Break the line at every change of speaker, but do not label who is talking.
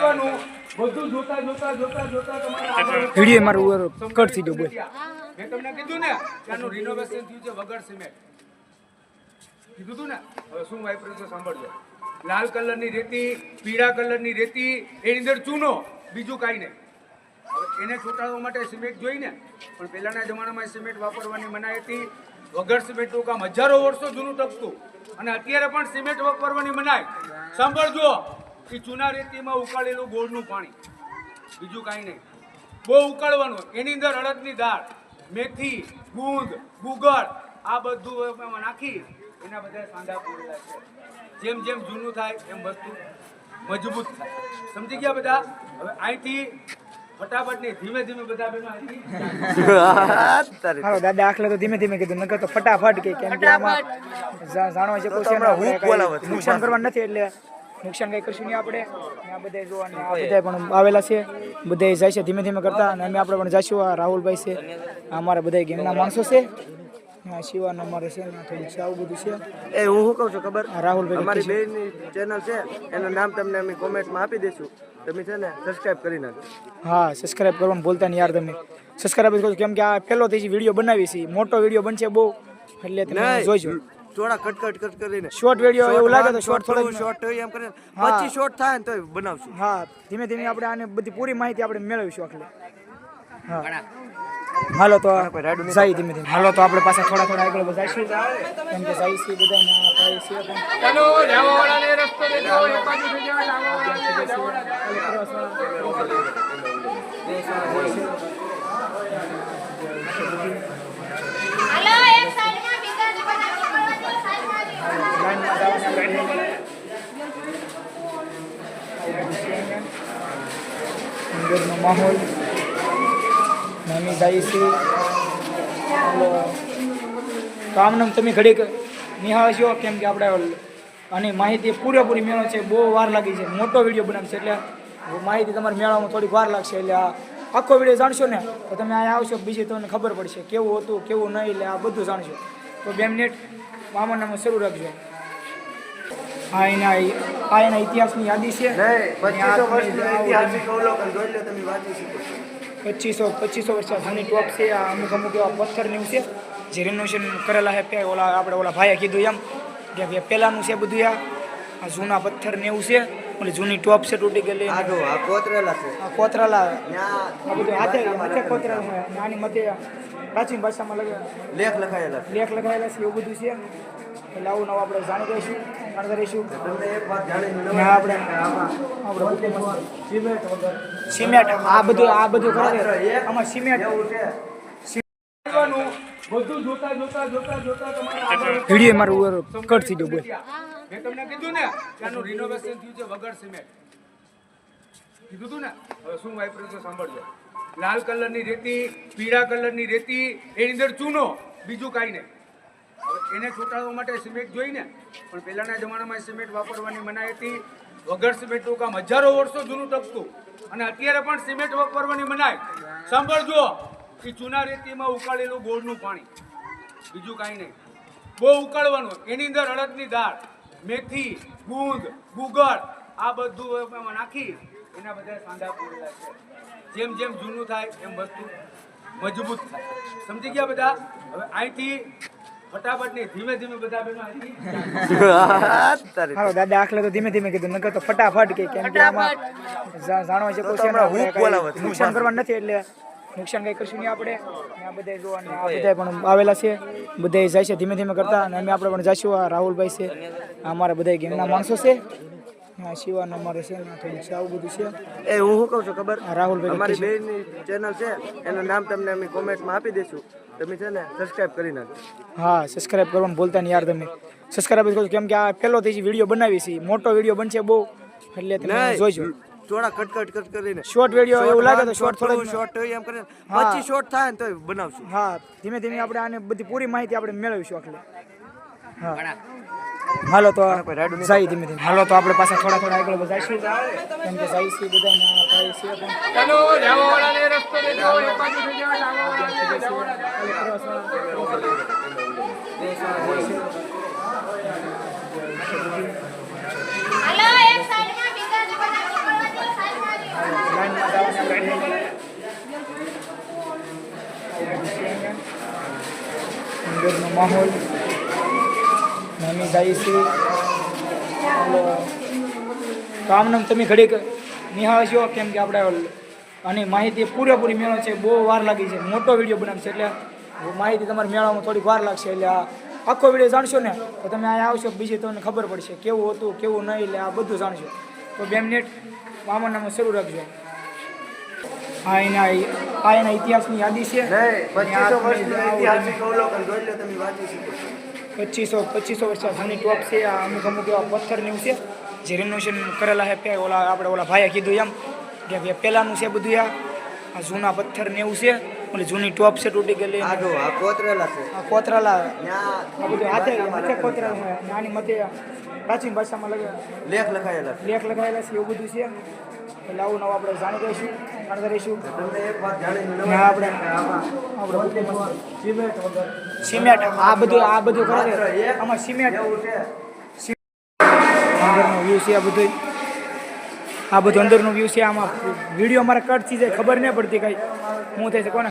કરવાનું બધું જોતા જોતા જોતા જોતા તમારે
વીડિયો મારું ઉપર કટ થઈ ગયો બોલ.
મેં તમને કીધું ને કે રિનોવેશન થયું છે વગર સિમેન્ટ કીધું તું ને? હવે શું છે સાંભળજો. લાલ કલરની રેતી પીળા કલરની રેતી એની અંદર ચૂનો બીજું કાંઈ નહીં. એને છૂટાડવા માટે સિમેન્ટ જોઈ ને પણ પહેલાના જમાનામાં સિમેન્ટ વાપરવાની મનાઈ હતી. વગર સિમેન્ટનું કામ હજારો વર્ષો જૂનું ટકતું અને અત્યારે પણ સિમેન્ટ વાપરવાની મનાય સાંભળજો. કે ચૂના રેતીમાં ઉકાળેલું ગોળનું પાણી. બીજું કાંઈ નહીં. બહુ ઉકાળવાનું. એની અંદર અડદની દાળ મેથી ગુંદ ગુગળ આ બધું એમાં નાખી એના બધા સાંધા પૂરેલા છે. જેમ જેમ જૂનું થાય એમ વસ્તુ મજબૂત થાય. સમજી ગયા બધા? હવે અહીંથી ફટાફટ નહીં ધીમે ધીમે બધા
હાલો દાદા આખલે તો ધીમે ધીમે કીધું નકર તો ફટાફટ કે કેમ કે આમાં છે કાંઈ નુકસાન કરવાનું નથી એટલે નુકસાન કંઈ કરશું નહીં આપણે. આ બધા જો અને આ બધા પણ આવેલા છે. બધા જાય છે ધીમે ધીમે કરતા. અને અમે આપણે પણ જઈશું આ રાહુલભાઈ છે. અમારા બધા ગેમના માણસો છે. શિવાન અમારે છે આવું બધું છે.
એ હું શું કહું છું ખબર?
રાહુલભાઈ
અમારી ચેનલ છે. એનું નામ તમને અમે કોમેન્ટમાં આપી દઈશું. તમે છે ને સબસ્ક્રાઇબ કરી
હા સબસ્ક્રાઇબ કરવાનું ભૂલતા નહીં યાર તમે. સબસ્ક્રાઇબ કરો. કેમ કે આ પહેલો થી વીડિયો બનાવી છે. મોટો વીડિયો બનશે બહુ. એટલે તમે જોઈજો
થોડા કટ કટ કટ કરીને
શોર્ટ વીડિયો એવું લાગે તો શોર્ટ થોડો
શોર્ટ હોય એમ કરીને. પછી શોર્ટ થાય ને તો બનાવશું.
હા ધીમે ધીમે આપણે આને બધી પૂરી માહિતી આપણે મેળવીશું આખલે હા. હાલો તો જાય ધીમે ધીમે. હાલો તો આપણે પાછા થોડા થોડા આગળ વધારશું કેમ કે જાય છે બધા ના થાય છે
ચાલો જાવાવાળાને રસ્તો દેજો એક બાજુ થઈ જાવ જાવાવાળાને જાવાવાળા
હાલો એક સાઈડમાં બીજા જ બધા નીકળવા દો સાઈડમાં
લાઈનમાં જવાના આપણે અંદરનો માહોલ નાની જાય છે આમ તમે ઘડીક નિહાળશો, કેમ કે આપણે આની માહિતી પૂરેપૂરી મેળો છે, બહુ વાર લાગી છે. મોટો વીડિયો બનાવશે એટલે માહિતી તમારે મેળામાં થોડીક વાર લાગશે. એટલે આ આખો વીડિયો જાણશો ને, તો તમે અહીંયા આવશો, બીજી તમને ખબર પડશે કેવું હતું, કેવું નહીં, એટલે આ બધું જાણશો. તો બે મિનિટ મામાનામાં શરૂ રાખજો. આ એના આ એના ઇતિહાસની યાદી છે.
પચીસો
તમે
ઐતિહાસિક અવલોકન જોઈ લો તમે વાંચી શકો
પચીસો વર્ષ જૂની ટોપ છે આ અમુક અમુક એવા પથ્થર ને છે જે રિનોવેશન કરેલા છે. ઓલા આપણે ઓલા ભાઈએ કીધું એમ કે પહેલાંનું છે બધું આ. જૂના પથ્થર ને એવું છે. ઓલી જૂની ટોપ છે તૂટી ગયેલી.
આ જો આ કોતરેલા છે.
આ કોતરાલા.
ત્યાં
આ બધું હાથે હાથે કોતરેલા છે. નાની મતે પ્રાચીન ભાષામાં લખે
લેખ લખાયેલા
લેખ લખાયેલા છે એવું બધું છે. એટલે આવું નવું આપણે જાણી દઈશું જાણતા રહીશું
તમને એક વાત જાણી
આપણે આપણે
સિમેન્ટ વગર.
સિમેન્ટ આ બધું આ બધું કરે છે. આમાં સિમેન્ટ.
એવું છે.
બધું જોતા જોતા જોતા જોતા તમારે
વીડિયો મારું ઉપર કટ થઈ ગયો બોલ.
મેં તમને કીધું ને ત્યાંનું રિનોવેશન થયું છે વગર સિમેન્ટ કીધું તું ને? હવે શું છે સાંભળજો. લાલ કલરની રેતી, પીળા કલરની રેતી, એની અંદર ચૂનો, બીજું કાંઈ નહીં. એને છૂટાડવા માટે સિમેન્ટ જોઈ ને, પણ પહેલાના જમાનામાં સિમેન્ટ વાપરવાની મનાઈ હતી. વગર સિમેન્ટનું કામ હજારો વર્ષો જૂનું ટકતું. અને અત્યારે પણ સિમેન્ટ વાપરવાની મનાય સાંભળજો કે ચૂના રેતીમાં ઉકાળેલું ગોળનું પાણી. બીજું કાંઈ નહીં. બહુ ઉકાળવાનું એની અંદર અડદની દાળ. મેથી ગુંદ ગુગળ આ બધું એમાં નાખી એના બધા સાંધા પૂરેલા છે. જેમ જેમ જૂનું થાય એમ વસ્તુ મજબૂત થાય. સમજી ગયા બધા? હવે અહીંથી ફટાફટ નહીં ધીમે ધીમે બધા
હાલો દાદા આખલે તો ધીમે ધીમે કીધું નકર તો ફટાફટ કે કેમ કે આમાં જા- જાણવા છે કોઈ નુકસાન કરવા નથી એટલે નુકસાન કંઈ કરશું નહીં આપણે. આ બધા જો અને આ બધા પણ આવેલા છે. બધા જાય છે ધીમે ધીમે કરતા. અને અમે આપણે પણ જઈશું આ રાહુલભાઈ છે. અમારા બધા ગેમના માણસો છે. હા શિવાન અમારે છે ને આ છે આવું બધું છે.
એ હું શું કહું છું ખબર?
રાહુલભાઈ
અમારી ચેનલ છે. એનું નામ તમને અમે કોમેન્ટમાં આપી દઈશું. તમે છે ને સબસ્ક્રાઇબ કરી નાખો
હા સબસ્ક્રાઇબ કરવાનું ભૂલતા નહીં યાર તમે. સબસ્ક્રાઇબ કરો કેમ કે આ પહેલો થી વીડિયો બનાવી છે. મોટો વીડિયો બનશે બહુ. એટલે તમે જોઈજો
થોડા કટકટ કટ કટ કરીને.
શોર્ટ વિડિયો એવું લાગે તો શોર્ટ થોડો
શોર્ટ હોય એમ કરીને. પછી શોર્ટ થાય ને તો બનાવશું.
હા ધીમે ધીમે આપણે આને બધી પૂરી માહિતી આપણે મેળવીશું આખલે હા. હાલો તો જાય ધીમે ધીમે. હાલો તો આપણે પાછા થોડા થોડા આગળ વધારશું કેમ કે જાય છે બધા ના થાય છે પણ
ચાલો જાવાવાળાને રસ્તો દેજો એક બાજુ થઈ જાવ જાવાવાળાને જાવાવાળા
હાલો એક સાઈડમાં બીજા જ બધા નીકળવા દો સાઈડમાં
અંદરનો માહોલ. નાની જાય છે. ઓલો કામનામ તમે ઘડીક નિહાળશો કેમ કે આપણે અને માહિતી પૂરેપૂરી મેળો છે, બહુ વાર લાગી છે. મોટો વીડિયો બનાવશે એટલે માહિતી તમારે મેળામાં થોડીક વાર લાગશે. એટલે આ આખો વીડિયો જાણશો ને, તો તમે અહીંયા આવશો, બીજી તમને ખબર પડશે કેવું હતું, કેવું નહીં, એટલે આ બધું જાણશો. તો બે મિનિટ મામાનામાં શરૂ રાખજો. આ એના આ એના ઇતિહાસની યાદી છે.
પચીસો
પચીસો વર્ષ ઘણી ટોપ છે આ અમુક અમુક એવા પથ્થર પથ્થરની છે. જે રિનોવેશન કરેલા છે ઓલા આપણે ઓલા ભાઈએ કીધું એમ કે પહેલાંનું છે બધું આ. આ જૂના પથ્થર ને એવું છે ઓલી જૂની ટોપ છે તૂટી ગયેલી.
આ જો આ કોતરેલા છે.
આ કોતરાલા. આ બધું હાથે હાથે કોતરેલા છે. આની મતે પ્રાચીન ભાષામાં લખે
લેખ લખાયેલા
લેખ લખાયેલા છે એવું બધું છે. એટલે આવું નવું આપણે જાણી
દઈશું
જાણ
નવાઈ
આપણે
સિમેન્ટ
સિમેન્ટ આ બધું આ બધું કરે આમાં સિમેન્ટ. અંદરનો વ્યૂ છે આ બધું આ બધું અંદરનું વ્યૂ છે. આમાં વીડિયો મારે કટ થઈ જાય ખબર નહીં પડતી કઈ. હું થાય છે કોને